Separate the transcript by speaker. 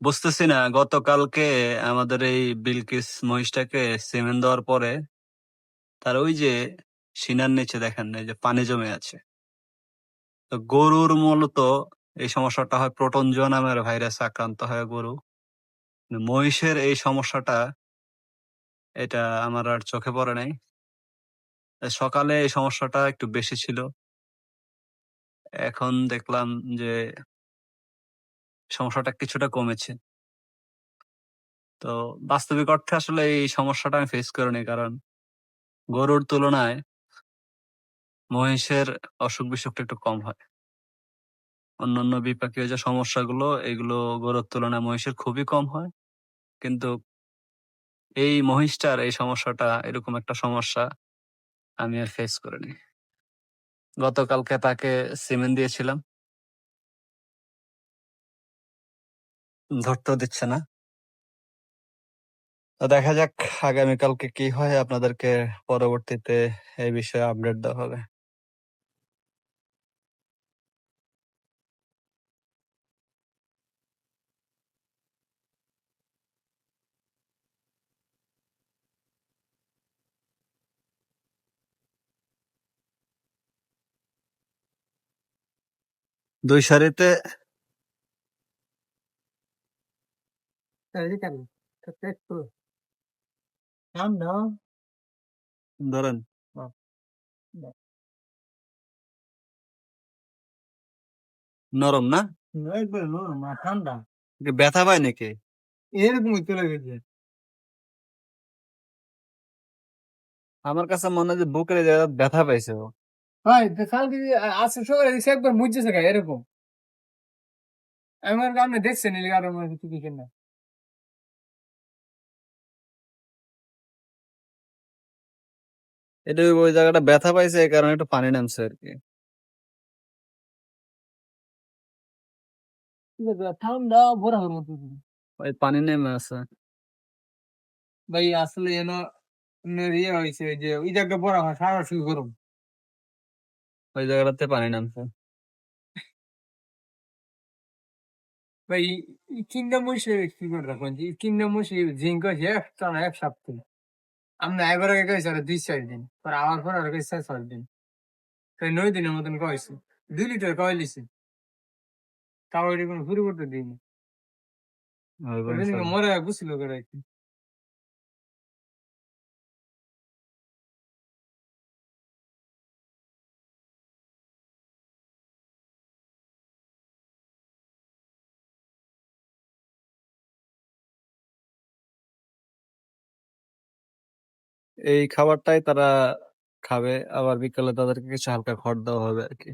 Speaker 1: বুঝতেছি না, গতকালকে আমাদের এই বিলকিস মহিষটাকে সিমেন্ট দেওয়ার পরে তার ওই যে সিনার নিচে দেখেন, এই যে পানি জমে আছে। তো গরুর মূলত এই সমস্যাটা হয় প্রোটনজোয়া নামের ভাইরাস আক্রান্ত হয় গরু। মহিষের এই সমস্যাটা, এটা আমার আর চোখে পড়ে নাই। সকালে এই সমস্যাটা একটু বেশি ছিল। এখন দেখলাম যে সমস্যাটা কিছুটা কমেছে। তো বাস্তবিক অর্থে আসলে এই সমস্যাটা আমি ফেস করিনি, কারণ গরুর তুলনায় মহিষের অসুখ বিসুখটা একটু কম হয়। অন্যান্য বিপাকীয় যে সমস্যাগুলো, এগুলো গরুর তুলনায় মহিষের খুবই কম হয়। কিন্তু এই মহিষটার এই সমস্যাটা এরকম একটা সমস্যা আমি আর ফেস করিনি। গতকালকে তাকে সিমেন্ট দিয়েছিলাম। ধরতেও দিচ্ছে না। তো দেখা যাক আগামীকালকে কি হয়, আপনাদেরকে পরবর্তীতে এই বিষয়ে আপডেট দেওয়া হবে। দুই সারিতে ধরেন নরম না
Speaker 2: ঠান্ডা
Speaker 1: কি ব্যথা পায় নাকি
Speaker 2: এরকমই চলে গেছে
Speaker 1: আমার কাছে মনে হয় যে বুকের এই জায়গায় ব্যথা পাইছে ও
Speaker 2: ভাই কালকে আসে সকালে দিছে একবার মুজছে গা এরকম আমার আপনি দেখছেন এই আর আমার কিছু কিছু না
Speaker 1: এটা ওই জায়গাটা ব্যথা পাইছে এই কারণে একটু পানি নামছে আর কি
Speaker 2: ঠান্ডা হওয়ার মতো
Speaker 1: ওই পানি নেমে আছে।
Speaker 2: ভাই আসলে এন ইয়ে হয়েছে ওই যে ওই জায়গা ভরা হয় সারা শুরু গরম।
Speaker 1: ওই জায়গাটাতে পানি নামছে।
Speaker 2: ভাই কিংডম মশে কি করে রাখুন যে কিংডম মশে জিঙ্ক আছে একটা না এক সপ্তাহ। আমরা একবার আগে গেছি আর দুই চার দিন। পর আবার পর আর গেছি ছয় দিন। তাই নয় দিনের মতন কয়েছি দুই লিটার কয় লিছি? তাও এটি কোনো পরিবর্তন দিইনি মরে গুছিল করে
Speaker 1: এই খাবারটাই তারা খাবে। আবার বিকালে তাদেরকে কিছু হালকা খড় দেওয়া হবে আর কি